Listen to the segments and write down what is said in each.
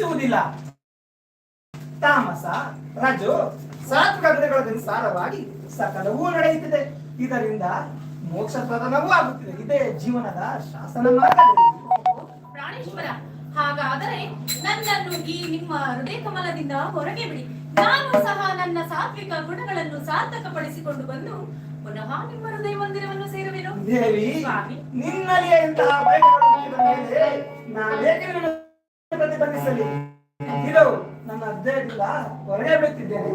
ಅನಿಸುವುದಿಲ್ಲ ತಾಮಸ ರಜು ಸಾತ್ವಿಕ ಗುಣಗಳನುಸಾರವಾಗಿ ಸಕಲವೂ ನಡೆಯುತ್ತಿದೆ. ಇದರಿಂದ ಮೋಕ್ಷ ಪ್ರಧಾನವೂ ಆಗುತ್ತಿದೆ. ಇದೇ ಜೀವನದ ಶಾಸನ ಪ್ರಾಣೇಶ್ವರ ಹಾಗಾದರೆ ನನ್ನನ್ನು ಈ ನಿಮ್ಮ ಹೃದಯ ಕಮಲದಿಂದ ಹೊರಗೆ ಬಿಡಿ. ನಾನು ಸಹ ನನ್ನ ಸಾತ್ವಿಕ ಗುಣಗಳನ್ನು ಸಾರ್ಥಕಪಡಿಸಿಕೊಂಡು ಬಂದು ಪುನಃ ನಿಮ್ಮ ಹೃದಯ ಮಂದಿರವನ್ನು ಸೇರುವೆನು. ದೇವಿ ನಾನು ಇಂತಹ ಪ್ರತಿಬಂಧಿಸಲಿ ಇದು ನನ್ನ ಅಧ್ಯಯನದಿಂದ ಹೊರಗೆ ಬಿಡುತ್ತಿದ್ದೇನೆ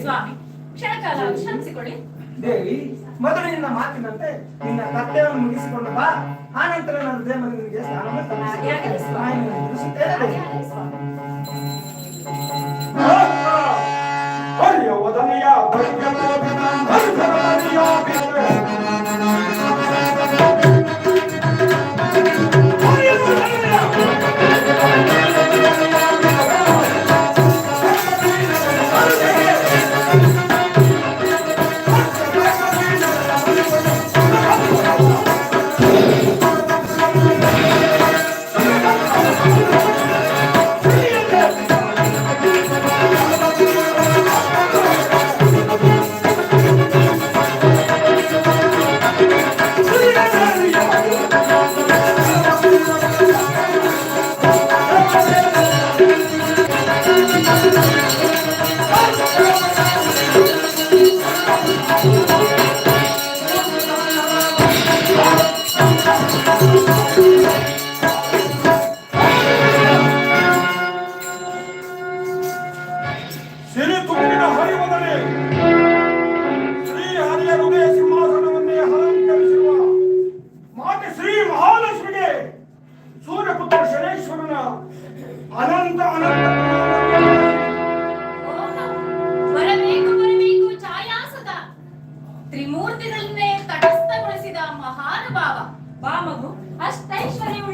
ಸ್ವಾಮಿ ಕ್ಷಣಕಾಲ ವಿಶ್ರಮಿಸಿಕೊಳ್ಳಿ ದೇವಿ ಮೊದಲು ನಿನ್ನ ಮಾತಿನಂತೆ ನಿನ್ನ ಕರ್ತವ್ಯವನ್ನು ಮುಗಿಸಿಕೊಂಡು ಬಾ ಆ ನಂತರ ನನ್ನ ದೇವರಿಗೆ ಸ್ನಾನವನ್ನು ಸ್ವಾಮಿ.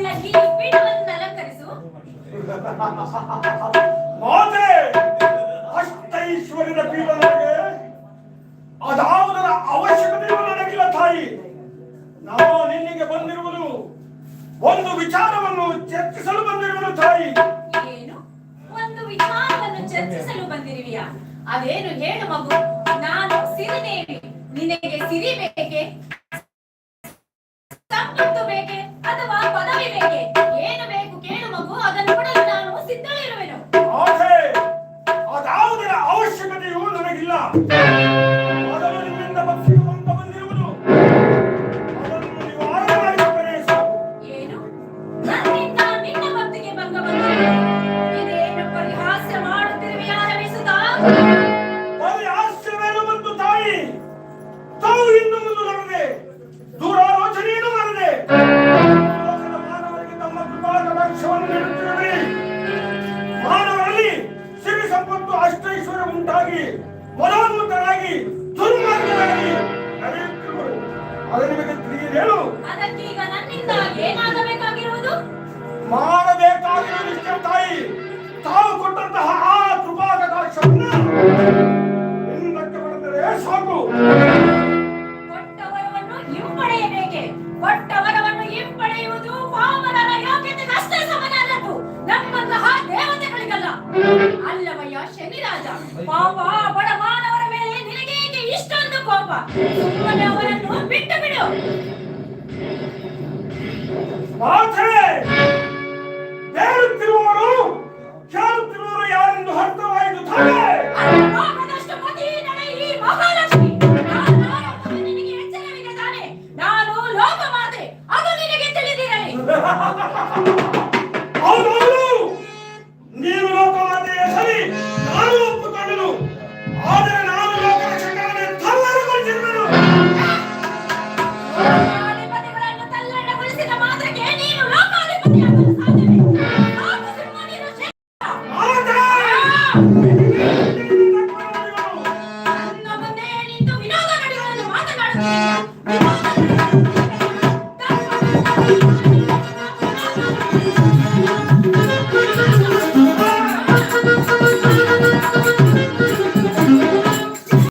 ಈ ಪೀಠವನ್ನು ಅಲಂಕರಿಸು ಮಾತೆ ಅಷ್ಟೈಶ್ವರ್ಯದ ಪೀಠ ನನಗೆ ಅದಾವುದರ ಅವಶ್ಯಕತೆಯೂ ನನಗಿಲ್ಲ ತಾಯಿ. ನಾವು ನಿನ್ನಿಗೆ ಬಂದಿರುವುದು ಒಂದು ವಿಚಾರವನ್ನು ಚರ್ಚಿಸಲು ಬಂದಿರುವುದು ತಾಯಿ. ಏನು? ಒಂದು ವಿಚಾರವನ್ನು ಚರ್ಚಿಸಲು ಬಂದಿರುವಿಯಾ? ಅದೇನು ಹೇಳು ಮಗು. ನಾನು ಸಿರಿದೇವಿ ನಿನಗೆ ಸಿರಿ ಬೇಕೆ ಸಂಪತ್ತು ಮಾನವರಲ್ಲಿ ಸಿರಿ ಸಂಪತ್ತು ಅಷ್ಟೈಶ್ವರ್ಯ ಉಂಟಾಗಿ ಮನೋನ್ಮುಖರಾಗಿ ದುರ್ಮಾರ್ಗರಾಗಿ ನಡೆಯುತ್ತಿರುವರು. ಅದು ನಿಮಗೆ ತಿಳಿಯದೇನು ಅದಕ್ಕೀಗ ನನ್ನಿಂದ ಏನಾಗಬೇಕಾಗಿರುವುದು? ಮಾಡಬೇಕಾಗಿರುವುದಿಷ್ಟೇ ತಾಯಿ. ತಾವು ಕೊಟ್ಟಂತಹ ಆ ಕೃಪಾ ಕಟಾಕ್ಷವನ್ನು ಹಿಂದಕ್ಕೆ ಬರೆದರೆ ಸಾಕು. ಕೊಟ್ಟವರವನ್ನು ಹಿಂಪಡೆಯಬೇಕೆ? ಕೊಟ್ಟವರವನ್ನು ಹಿಂಪಡೆಯುವುದು ಪಾಮರರ ಯೋಗ್ಯತೆ ಅಷ್ಟೇ ಸಮನಾದದ್ದು. ನಮ್ಮಂತಹ ದೇವತೆಗಳಿಗಲ್ಲ. ಅಲ್ಲವಯ್ಯ ಶನಿರಾಜ ಪಾಪ ಸುಮ್ಮನೆ ಅವರನ್ನು ಬಿಟ್ಟು ಬಿಡು. ನನ್ನ